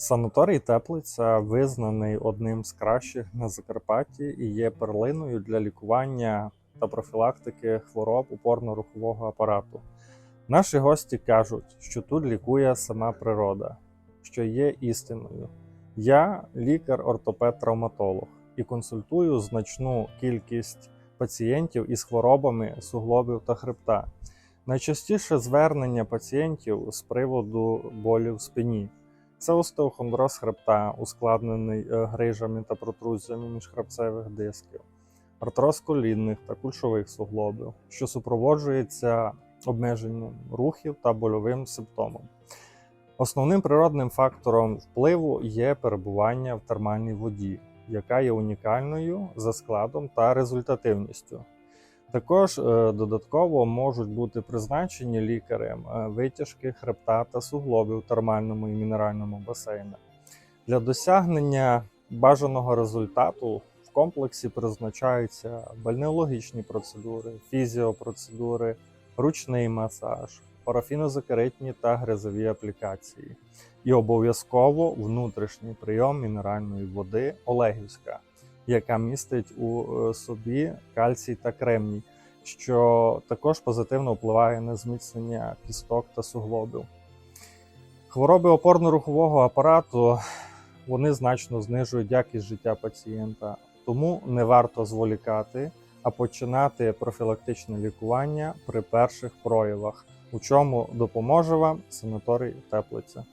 Санаторій Теплиця визнаний одним з кращих на Закарпатті і є перлиною для лікування та профілактики хвороб опорно-рухового апарату. Наші гості кажуть, що тут лікує сама природа, що є істиною. Я лікар-ортопед-травматолог і консультую значну кількість пацієнтів із хворобами суглобів та хребта. Найчастіше звернення пацієнтів з приводу болю в спині. Це остеохондроз хребта, ускладнений е, грижами та протрузіями міжхребцевих дисків, артроз колінних та кульшових суглобів, що супроводжується обмеженням рухів та больовим симптомом. Основним природним фактором впливу є перебування в термальній воді, яка є унікальною за складом та результативністю. Також е, додатково можуть бути призначені лікарем е, витяжки хребта та суглобів в термальному і мінеральному басейнах. Для досягнення бажаного результату в комплексі призначаються бальнеологічні процедури, фізіопроцедури, ручний масаж, парафінозакаритні та грязові аплікації. І обов'язково внутрішній прийом мінеральної води Олегівська яка містить у е, собі кальцій та кремній, що також позитивно впливає на зміцнення кісток та суглобів. Хвороби опорно-рухового апарату вони значно знижують якість життя пацієнта, тому не варто зволікати, а починати профілактичне лікування при перших проявах, у чому допоможе вам санаторій Теплиця.